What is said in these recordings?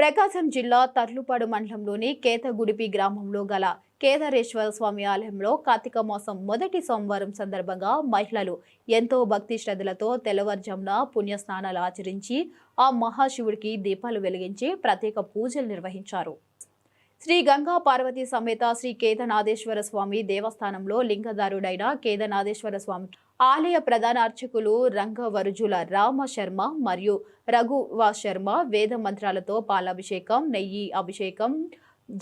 ప్రకాశం జిల్లా తర్లుపాడు మండలంలోని కేతగుడిపి గ్రామంలో గల కేదారేశ్వర స్వామి ఆలయంలో కార్తీక మాసం మొదటి సోమవారం సందర్భంగా మహిళలు ఎంతో భక్తి శ్రద్ధలతో తెల్లవారుజామున పుణ్యస్నానాలు ఆచరించి ఆ మహాశివుడికి దీపాలు వెలిగించి ప్రత్యేక పూజలు నిర్వహించారు. శ్రీ గంగా పార్వతి సమేత శ్రీ కేదనాథేశ్వర స్వామి దేవస్థానంలో లింగదారుడైన కేదనాథేశ్వర స్వామి ఆలయ ప్రధాన అర్చకులు రంగవరుజుల రామ శర్మ మరియు రఘువా శర్మ వేద మంత్రాలతో పాలాభిషేకం నెయ్యి అభిషేకం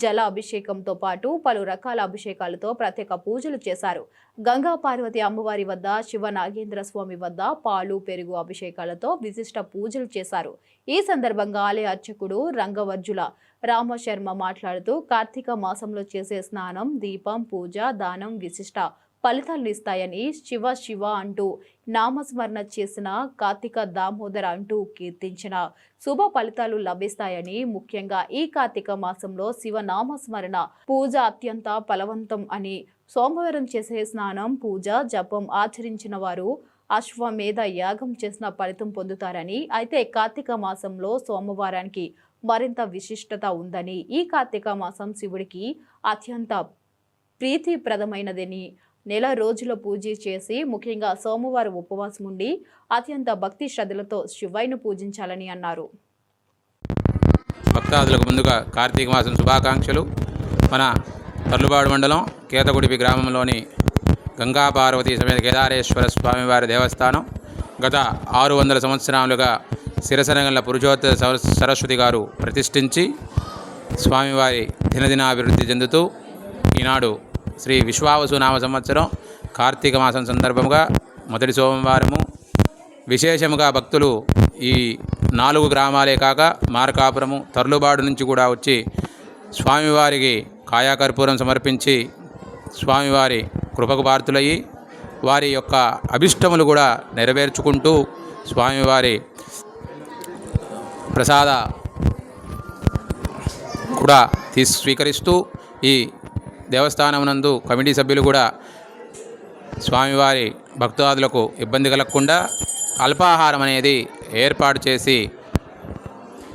జల అభిషేకంతో పాటు పలు రకాల అభిషేకాలతో ప్రత్యేక పూజలు చేశారు. గంగా పార్వతి అమ్మవారి వద్ద శివ నాగేంద్ర స్వామి వద్ద పాలు పెరుగు అభిషేకాలతో విశిష్ట పూజలు చేశారు. ఈ సందర్భంగా ఆలయ అర్చకుడు రంగవర్జుల రామశర్మ మాట్లాడుతూ కార్తీక మాసంలో చేసే స్నానం దీపం పూజ దానం విశిష్ట ఫలితాలు ఇస్తాయని శివ శివ అంటూ నామస్మరణ చేసిన కార్తీక దామోదర అంటూ కీర్తించిన శుభ ఫలితాలు లభిస్తాయని ముఖ్యంగా ఈ కార్తీక మాసంలో శివ నామస్మరణ పూజ అత్యంత ఫలవంతం అని సోమవారం చేసే స్నానం పూజ జపం ఆచరించిన వారు అశ్వమేధ యాగం చేసిన ఫలితం పొందుతారని అయితే కార్తీక మాసంలో సోమవారానికి మరింత విశిష్టత ఉందని ఈ కార్తీక మాసం శివుడికి అత్యంత ప్రీతిప్రదమైనదని నెల రోజుల పూజ చేసి ముఖ్యంగా సోమవారం ఉపవాసం ఉండి అత్యంత భక్తి శ్రద్ధలతో శివయ్యను పూజించాలని అన్నారు. భక్తాదులకు ముందుగా కార్తీక మాసం శుభాకాంక్షలు. మన తర్లుబాడు మండలం కేతగుడిపి గ్రామంలోని గంగా పార్వతీ సమేత కేదారేశ్వర స్వామివారి దేవస్థానం గత ఆరు వందల సంవత్సరాలుగా శిరసనగల్ల పురుషోత్తర సరస్వతి గారు ప్రతిష్ఠించి స్వామివారి దినదినాభివృద్ధి చెందుతూ ఈనాడు శ్రీ విశ్వావసు నామ సంవత్సరం కార్తీక మాసం సందర్భంగా మొదటి సోమవారము. విశేషముగా భక్తులు ఈ నాలుగు గ్రామాలే కాక మార్కాపురము తర్లుబాడు నుంచి కూడా వచ్చి స్వామివారికి కాయాకర్పూరం సమర్పించి స్వామివారి కృపకు పార్తులయ్యి వారి యొక్క అభిష్టములు కూడా నెరవేర్చుకుంటూ స్వామివారి ప్రసాద కూడా తీసి స్వీకరిస్తూ ఈ దేవస్థానం నందు కమిటీ సభ్యులు కూడా స్వామివారి భక్తాదులకు ఇబ్బంది కలగకుండా అల్పాహారం అనేది ఏర్పాటు చేసి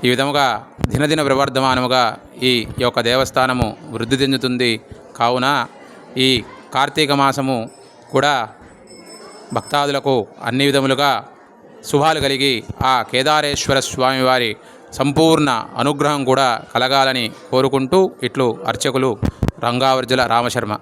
ఈ విధముగా దినదిన ప్రవర్ధమానముగా ఈ యొక్క దేవస్థానము వృద్ధి చెందుతుంది. కావున ఈ కార్తీక మాసము కూడా భక్తాదులకు అన్ని విధములుగా శుభాలు కలిగి ఆ కేదారేశ్వర స్వామివారి సంపూర్ణ అనుగ్రహం కూడా కలగాలని కోరుకుంటూ ఇట్లు అర్చకులు రంగావర్జుల రామశర్మ.